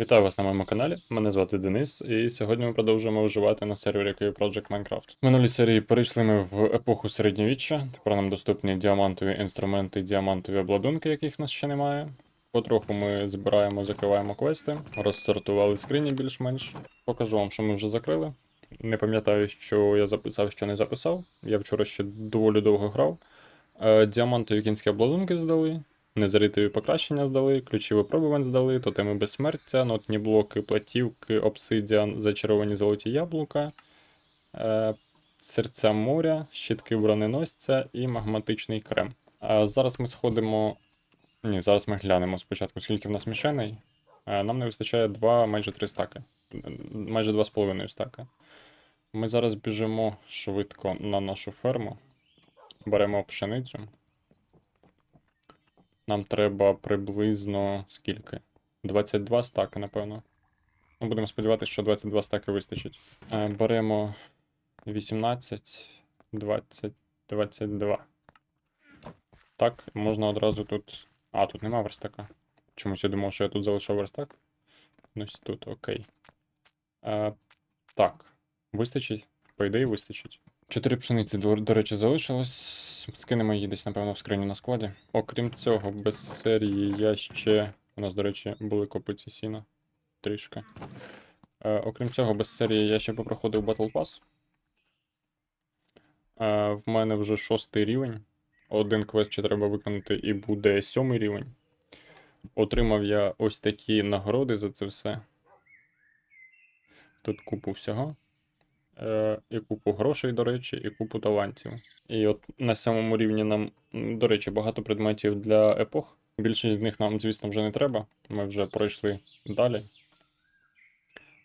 Вітаю вас на моєму каналі. Мене звати Денис, і сьогодні ми продовжуємо виживати на сервері KU Project Minecraft. В минулій серії перейшли ми в епоху середньовіччя. Тепер нам доступні діамантові інструменти, діамантові обладунки, яких нас ще немає. Потроху ми збираємо, закриваємо квести, розсортували скрині більш-менш. Покажу вам, що ми вже закрили. Не пам'ятаю, що я записав, що не записав. Я вчора ще доволі довго грав. Е, Діамантові кінські обладунки здали. Незаритові покращення здали, ключі випробувань здали, тотеми безсмертя, нотні блоки, платівки, обсидіан, зачаровані золоті яблука, е, серця моря, щитки броненосця і магматичний крем. А зараз ми сходимо. Ні, зараз ми глянемо спочатку, скільки в нас мішеней. Е, нам не вистачає 2, майже 3 стаки. Е, Майже 2,5 стаки. Ми зараз біжимо швидко на нашу ферму. Беремо пшеницю. Нам треба приблизно скільки? 22 стаки, напевно. Ну, будемо сподіватися, що 22 стаки вистачить. Е, беремо 18, 20, 22. Так, можна одразу тут. А, тут нема верстака. Чомусь я думав, що я тут залишив верстак. Ну, ось тут, окей. Е, так, вистачить? По ідеї, вистачить. Чотири пшениці, до, до речі, залишилось. Скинемо її десь, напевно, в скриню на складі. Окрім цього, без серії я ще. У нас, до речі, були копиці сіна. Трішки. Е, окрім цього, без серії я ще попроходив Battle Pass. Е, в мене вже шостий рівень. Один квест ще треба виконати, і буде сьомий рівень. Отримав я ось такі нагороди за це все. Тут купу всього. Е, і купу грошей, до речі, і купу талантів. І от на сьомому рівні нам, до речі, багато предметів для епох. Більшість з них нам, звісно, вже не треба. Ми вже пройшли далі.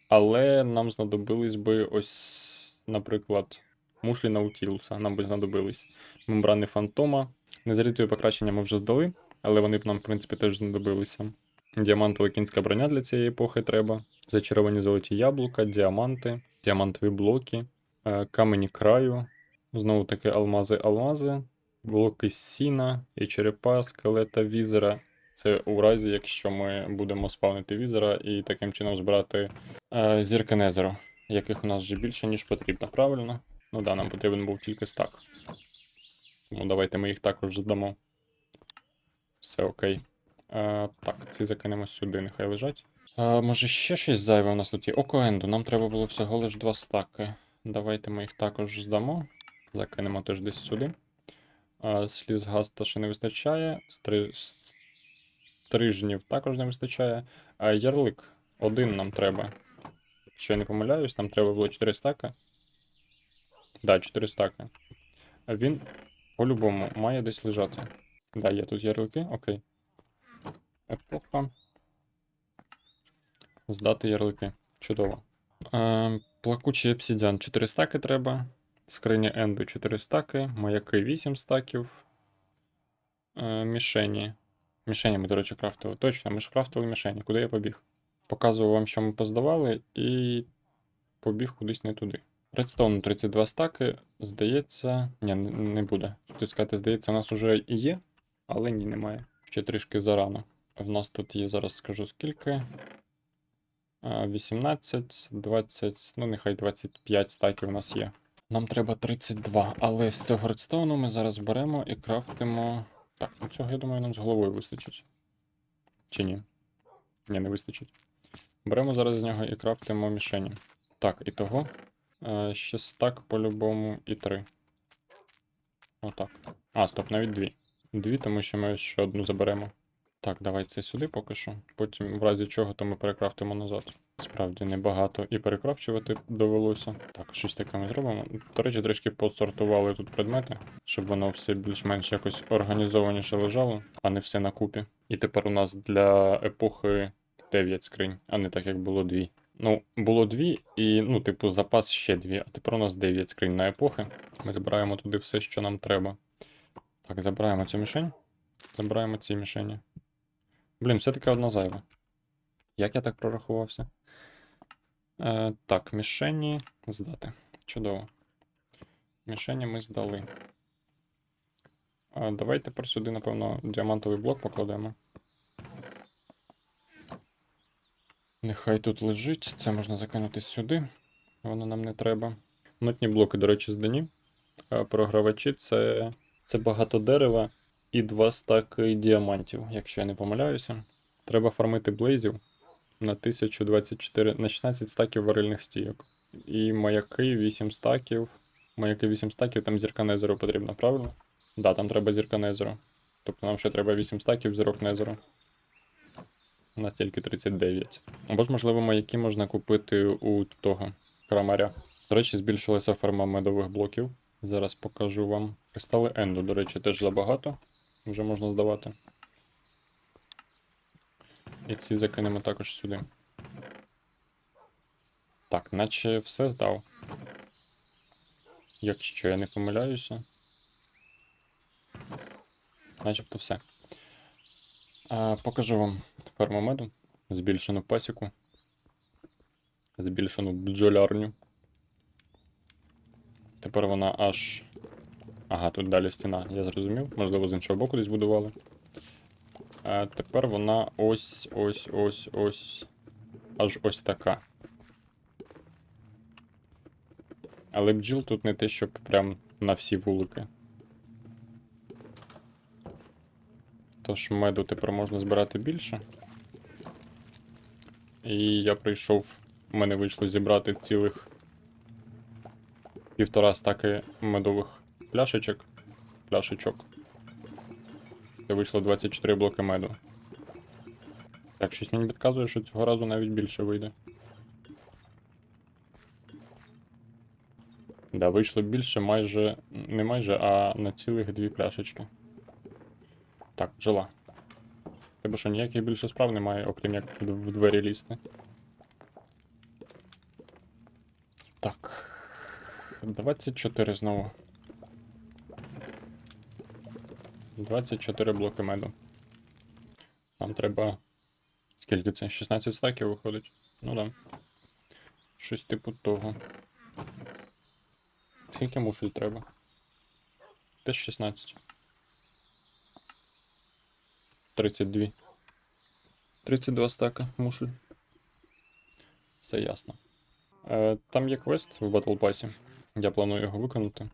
Але нам знадобились би ось, наприклад, мушлі Наутілуса. Нам би знадобились мембрани фантома. Незарітові покращення ми вже здали, але вони б нам, в принципі, теж знадобилися. Діамантова кінська броня для цієї епохи треба. Зачаровані золоті яблука, діаманти, діамантові блоки, е, камені краю, знову таки алмази, алмази, блоки сіна і черепа, скелета візера. Це у разі, якщо ми будемо спавнити візера і таким чином збирати е, зірки Незеру, яких у нас вже більше, ніж потрібно, правильно? Ну да, нам потрібен був тільки стак. Тому давайте ми їх також здамо. Все окей. Е, так, ці закинемо сюди, нехай лежать. Е, може ще щось зайве у нас тут є? Окоенду, нам треба було всього лиш два стаки. Давайте ми їх також здамо. Закинемо теж десь сюди. Е, сліз гаста ще не вистачає. Стри... Стрижнів також не вистачає. А ярлик один нам треба. Якщо я не помиляюсь, нам треба було 4 стаки. Да, 4 стаки. А він по-любому має десь лежати. Да, є тут ярлики, окей. Епоха. Здати ярлики. Чудово. Е, плакучий обсідіан 4 стаки треба. Скриня Енду 4 стаки. Маяки 8 стаків. Е, мішені. Мішені ми, до речі, крафтили. Точно, ми ж крафтили мішені. Куди я побіг? Показував вам, що ми поздавали, і побіг кудись не туди. Редстоун 32 стаки, здається. Ні, не, буде. Хотів сказати, здається, у нас уже є, але ні, немає. Ще трішки зарано. В нас тут є, зараз скажу скільки. 18, 20, ну нехай 25 стаків у нас є. Нам треба 32, але з цього редстоуну ми зараз беремо і крафтимо. Так, ну цього, я думаю, нам з головою вистачить. Чи ні? Ні, не вистачить. Беремо зараз з нього і крафтимо мішені. Так, і того. Е, ще стак по-любому і три. Отак. А, стоп, навіть дві. Дві, тому що ми ще одну заберемо. Так, давай це сюди поки що. Потім, в разі чого, то ми перекрафтимо назад. Справді небагато і перекрафчувати довелося. Так, щось таке ми зробимо. До речі, трішки посортували тут предмети, щоб воно все більш-менш якось організованіше лежало, а не все на купі. І тепер у нас для епохи 9 скринь, а не так, як було 2. Ну, було дві, і, ну, типу, запас ще дві, а тепер у нас 9 скринь на епохи. Ми забираємо туди все, що нам треба. Так, забираємо цю мішень. Забираємо ці мішені. Блін, все-таки одна зайва. Як я так прорахувався? Е, так, мішені здати. Чудово. Мішені ми здали. А, давай тепер сюди, напевно, діамантовий блок покладемо. Нехай тут лежить, це можна закинути сюди. Воно нам не треба. Нотні блоки, до речі, здані. А програвачі це, це багато дерева і два стаки діамантів, якщо я не помиляюся. Треба фармити блейзів на 1024, на 16 стаків варильних стійок. І маяки 8 стаків. Маяки 8 стаків, там зірка Незеру потрібна, правильно? Да, там треба зірка Незеру. Тобто нам ще треба 8 стаків зірок Незеру. У нас тільки 39. Або ж, можливо, маяки можна купити у того крамаря. До речі, збільшилася ферма медових блоків. Зараз покажу вам. Кристали Енду, до речі, теж забагато. Вже можна здавати. І ці закинемо також сюди. Так, наче все здав. Якщо я не помиляюся. Начебто все. А, покажу вам ферму меду. Збільшену пасіку. Збільшену бджолярню. Тепер вона аж. Ага, тут далі стіна, я зрозумів. Можливо, з іншого боку десь будували. А тепер вона ось, ось, ось, ось. Аж ось така. Але бджіл тут не те, щоб прям на всі вулики. Тож меду тепер можна збирати більше. І я прийшов. У мене вийшло зібрати цілих півтора стаки медових пляшечок. Пляшечок. Це вийшло 24 блоки меду. Так, щось мені підказує, що цього разу навіть більше вийде. Да, вийшло більше майже. Не майже, а на цілих дві пляшечки. Так, жила. Тебе що ніяких більше справ немає, окрім як в двері лізти. Так. 24 знову. 24 блоки меду. Нам треба. Скільки це? 16 стаків виходить? Ну да. Щось типу того. Скільки мушель треба? Теж 16. 32. 32 стака мушель. Все ясно. Е, там є квест в Battle Pass. Я планую його виконати.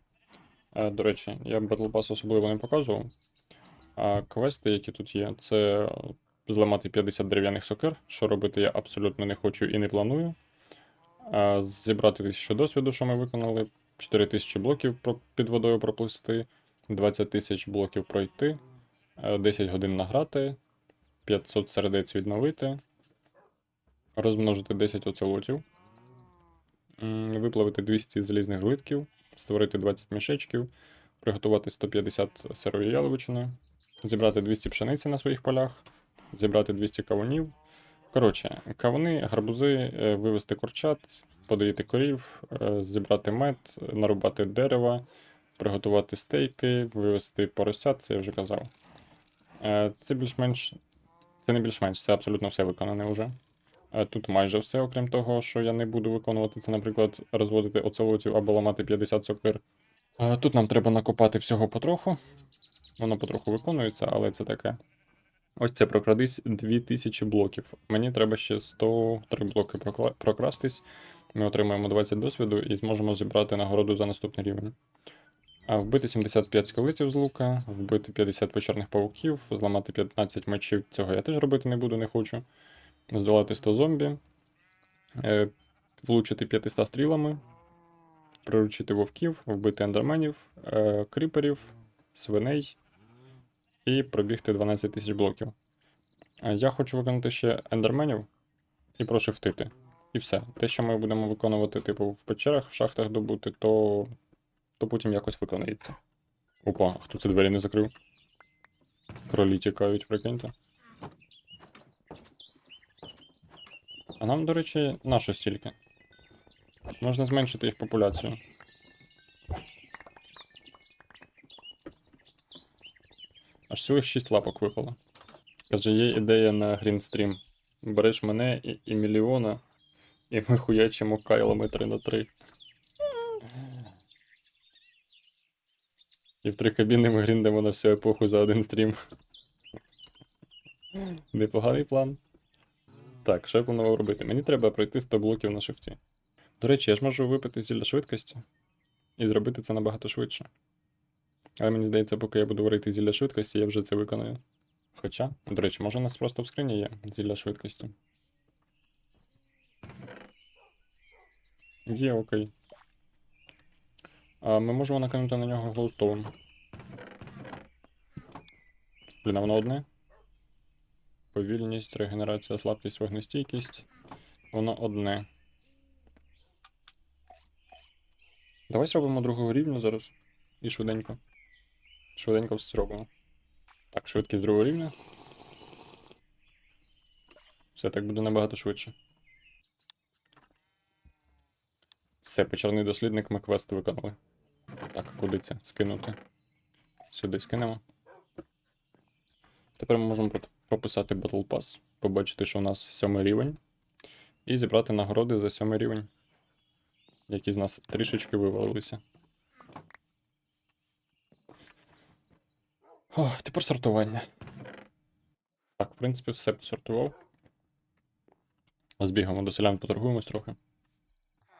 Е, до речі, я Battle Pass особливо не показував. А квести, які тут є, це зламати 50 дерев'яних сокир, що робити я абсолютно не хочу і не планую. А, зібрати 1000 досвіду, що ми виконали, 4000 блоків під водою проплисти, 20 тисяч блоків пройти, е, 10 годин награти, 500 сердець відновити, розмножити 10 оцелотів, виплавити 200 залізних злитків, створити 20 мішечків, приготувати 150 сирої яловичини, зібрати 200 пшениці на своїх полях, зібрати 200 кавунів. Коротше, кавуни, гарбузи, е, вивести курчат, подоїти корів, е, зібрати мед, нарубати дерева, приготувати стейки, вивести поросят, це я вже казав. Е, Це більш-менш. Це не більш-менш, це абсолютно все виконане вже. Тут майже все, окрім того, що я не буду виконувати це, наприклад, розводити оцелотів або ламати 50 сокир. Тут нам треба накопати всього потроху. Воно потроху виконується, але це таке. Ось це прокрадись 2000 блоків. Мені треба ще 103 блоки прокрастись. Ми отримаємо 20 досвіду і зможемо зібрати нагороду за наступний рівень. А вбити 75 скелетів з лука, вбити 50 печерних павуків, зламати 15 мечів. Цього я теж робити не буду, не хочу. Здолати 100 зомбі, е, влучити 500 стрілами, приручити вовків, вбити ендерменів, е, кріперів, свиней і пробігти 12 тисяч блоків. Я хочу виконати ще ендерменів і прошифтити. І все. Те, що ми будемо виконувати, типу, в печерах, в шахтах добути, то, то потім якось виконається. Опа, хто це двері не закрив? Кролі тікають, прикиньте. А нам, до речі, нащо стільки? Можна зменшити їх популяцію. Цілих 6 лапок випало. Каже, є ідея на грінстрім. Береш мене і, і мільйона, і ми хуячимо кайлами 3 на 3. І в три кабіни ми гріндемо на всю епоху за один стрім. Непоганий план. Так, що я планував робити? Мені треба пройти 100 блоків на шифті. До речі, я ж можу випити зілля швидкості і зробити це набагато швидше. Але мені здається, поки я буду варити зілля швидкості, я вже це виконую. Хоча, до речі, може у нас просто в скрині є зілля швидкості. Є, окей. А ми можемо накинути на нього глоустоун. Блін, а воно одне? Повільність, регенерація, слабкість, вогнестійкість. Воно одне. Давай зробимо другого рівня зараз. І швиденько. Швиденько все зробимо. Так, швидкість другого рівня. Все так буде набагато швидше. Все, печерний дослідник, ми квест виконали. Так, куди це? Скинути. Сюди скинемо. Тепер ми можемо прописати Battle Pass, побачити, що у нас сьомий рівень, і зібрати нагороди за сьомий рівень, які з нас трішечки вивалилися. О, тепер сортування. Так, в принципі, все посортував. Збігаємо до селян, поторгуємось трохи.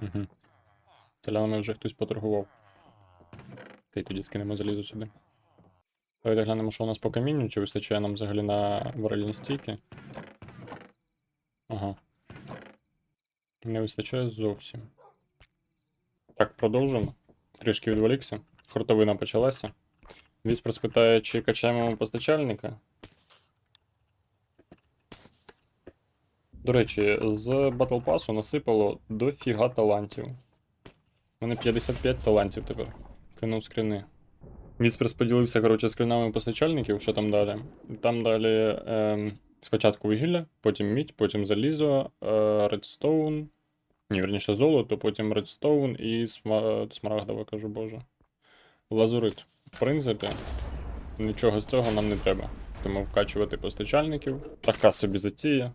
Угу. Селянами вже хтось поторгував. Окей, тоді скинемо залізо сюди. Давайте глянемо, що у нас по камінню, чи вистачає нам взагалі на варильні стійки. Ага. Не вистачає зовсім. Так, продовжуємо. Трішки відволікся. Хуртовина почалася. Віспер спитає, чи качаємо постачальника. До речі, з Battle Pass насипало дофіга талантів. У мене 55 талантів тепер. Кинув скрини. Віспер поділився, коротше, скринами постачальників, що там далі. Там далі ем, спочатку вугілля, потім мідь, потім залізо, е, редстоун. Ні, верніше золото, потім редстоун і сма... смарагдове, кажу боже. Лазурит. В принципі, нічого з цього нам не треба. Тому вкачувати постачальників. Така собі затія.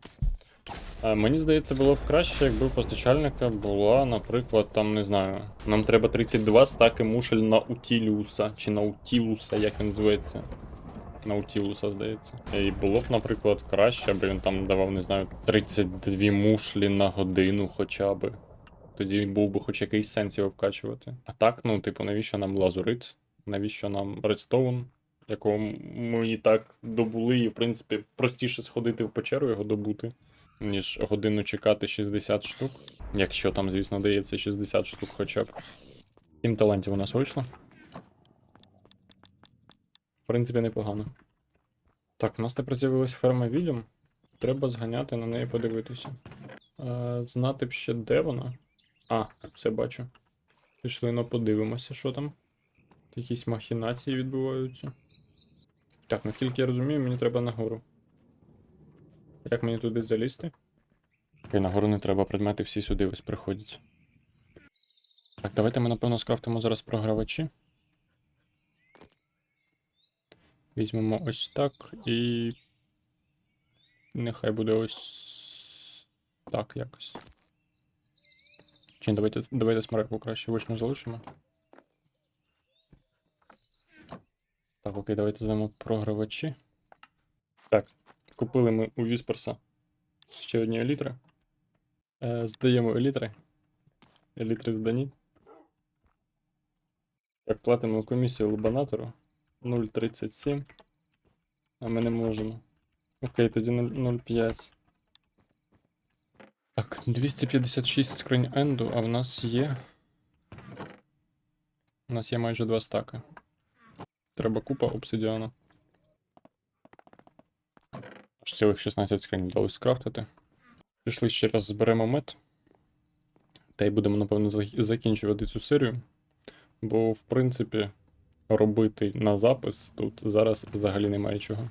Е, Мені здається, було б краще, якби постачальника була, наприклад, там, не знаю, нам треба 32 стаки мушель Наутіліуса, чи Наутілуса, як він називається. Наутілуса, здається. І було б, наприклад, краще, аби він там давав, не знаю, 32 мушлі на годину хоча б. Тоді був би хоч якийсь сенс його вкачувати. А так, ну, типу, навіщо нам лазурит? Навіщо нам редстоун? Якого ми і так добули, і в принципі простіше сходити в печеру його добути ніж годину чекати 60 штук. Якщо там, звісно, дається 60 штук хоча б. Сім талантів у нас вийшло. В принципі, непогано. Так, у нас тепер з'явилась ферма відьом. Треба зганяти на неї подивитися. Е, знати б ще де вона. А, все бачу. Пішли, ну подивимося, що там. Якісь махінації відбуваються. Так, наскільки я розумію, мені треба нагору. Як мені туди залізти? Окей, нагору не треба, предмети всі сюди ось приходять. Так, давайте ми, напевно, скрафтимо зараз програвачі. Візьмемо ось так і. Нехай буде ось так якось. Чи давайте, давайте смереку краще вишню залишимо. Так, окей, давайте здамо програвачі. Так, Купили ми у Вісперса ще одні елітри. Е, здаємо елітри. Елітри здані. Так, платимо комісію лубанатору 0,37. А ми не можемо. Окей, тоді 0,05. Так, 256 скринь енду, а в нас є. У нас є майже два стаки. Треба купа обсидіану. Аж цілих 16 скринь вдалося скрафтити. Пішли ще раз зберемо мед. Та й будемо, напевно, закінчувати цю серію. Бо, в принципі, робити на запис тут зараз взагалі немає чого.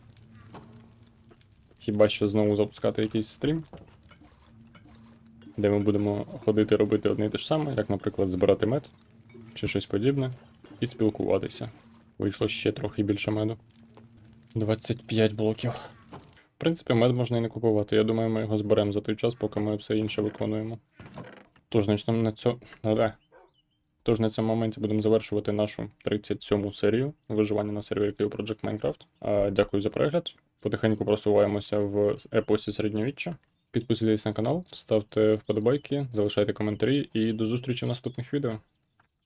Хіба що знову запускати якийсь стрім, де ми будемо ходити робити одне і те ж саме, як, наприклад, збирати мед чи щось подібне, і спілкуватися. Вийшло ще трохи більше меду. 25 блоків. В принципі, мед можна і не купувати. Я думаю, ми його зберемо за той час, поки ми все інше виконуємо. Тож, значить, на цьому. Тож на цьому моменті будемо завершувати нашу 37-му серію виживання на сервері Kio Project Minecraft. А, Дякую за перегляд. Потихеньку просуваємося в епосі середньовіччя. Підписуйтесь на канал, ставте вподобайки, залишайте коментарі і до зустрічі в наступних відео.